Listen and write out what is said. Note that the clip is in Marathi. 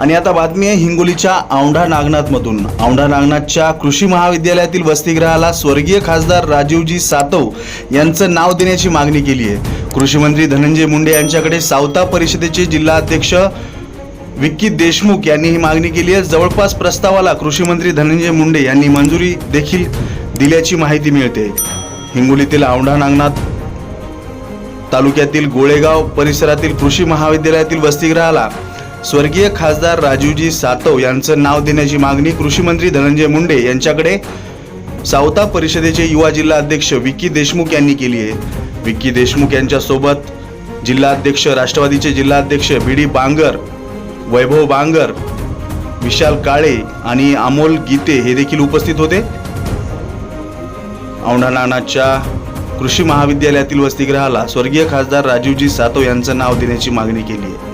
आणि आता बातमी आहे हिंगोलीच्या औंढा नागनाथमधून. औंढा नागनाथच्या कृषी महाविद्यालयातील वसतिगृहाला स्वर्गीय खासदार राजीवजी सातव यांचं नाव देण्याची मागणी केली आहे. कृषी मंत्री धनंजय मुंडे यांच्याकडे सावता परिषदेचे जिल्हाध्यक्ष विक्की देशमुख यांनी ही मागणी केली आहे. जवळपास प्रस्तावाला कृषी मंत्री धनंजय मुंडे यांनी मंजुरी देखील दिल्याची माहिती मिळते. हिंगोलीतील औंढा नागनाथ तालुक्यातील गोळेगाव परिसरातील कृषी महाविद्यालयातील वसतिगृहाला स्वर्गीय खासदार राजूजी सातव यांचं नाव देण्याची मागणी कृषी मंत्री धनंजय मुंडे यांच्याकडे सावता परिषदेचे युवा जिल्हा अध्यक्ष विक्की देशमुख यांनी केली आहे. विक्की देशमुख यांच्यासोबत जिल्हाध्यक्ष राष्ट्रवादीचे जिल्हाध्यक्ष बी डी बांगर वैभव बांगर विशाल काळे आणि अमोल गीते हे देखील उपस्थित होते. औंढा कृषी महाविद्यालयातील वसतिगृहाला स्वर्गीय खासदार राजीवजी सातव यांचं नाव देण्याची मागणी केली आहे.